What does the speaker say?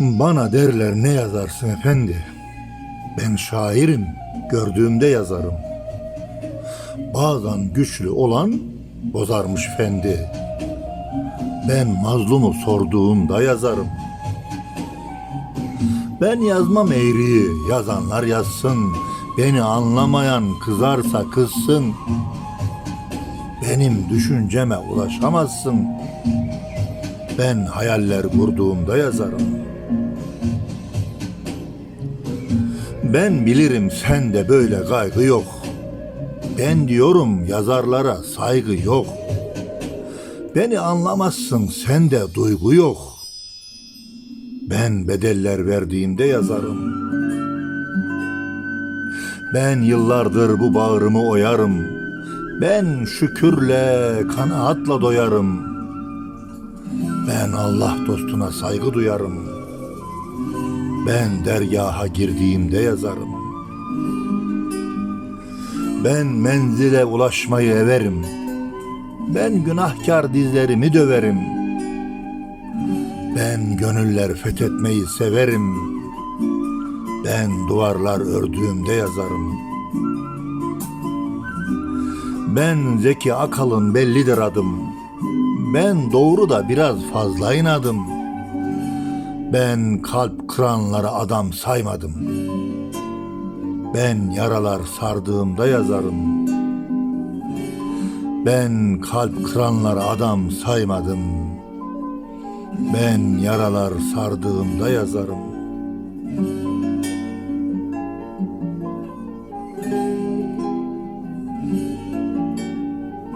Bana derler ne yazarsın efendi? Ben şairim, gördüğümde yazarım. Bazen güçlü olan bozarmış fendi. Ben mazlumu sorduğumda yazarım. Ben yazmam eğriyi, yazanlar yazsın. Beni anlamayan kızarsa kızsın. Benim düşünceme ulaşamazsın. Ben hayaller kurduğumda yazarım. Ben bilirim sende böyle kaygı yok. Ben diyorum yazarlara saygı yok. Beni anlamazsın sende duygu yok. Ben bedeller verdiğimde yazarım. Ben yıllardır bu bağrımı oyarım. Ben şükürle, kanaatla doyarım. Ben Allah dostuna saygı duyarım. Ben dergaha girdiğimde yazarım. Ben menzile ulaşmayı everim. Ben günahkar dizlerimi döverim. Ben gönüller fethetmeyi severim. Ben duvarlar ördüğümde yazarım. Ben Zeki Akalın bellidir adım. Ben doğru da biraz fazla inadım. Ben kalp kıranlara adam saymadım. Ben yaralar sardığımda yazarım. Ben kalp kıranlara adam saymadım. Ben yaralar sardığımda yazarım.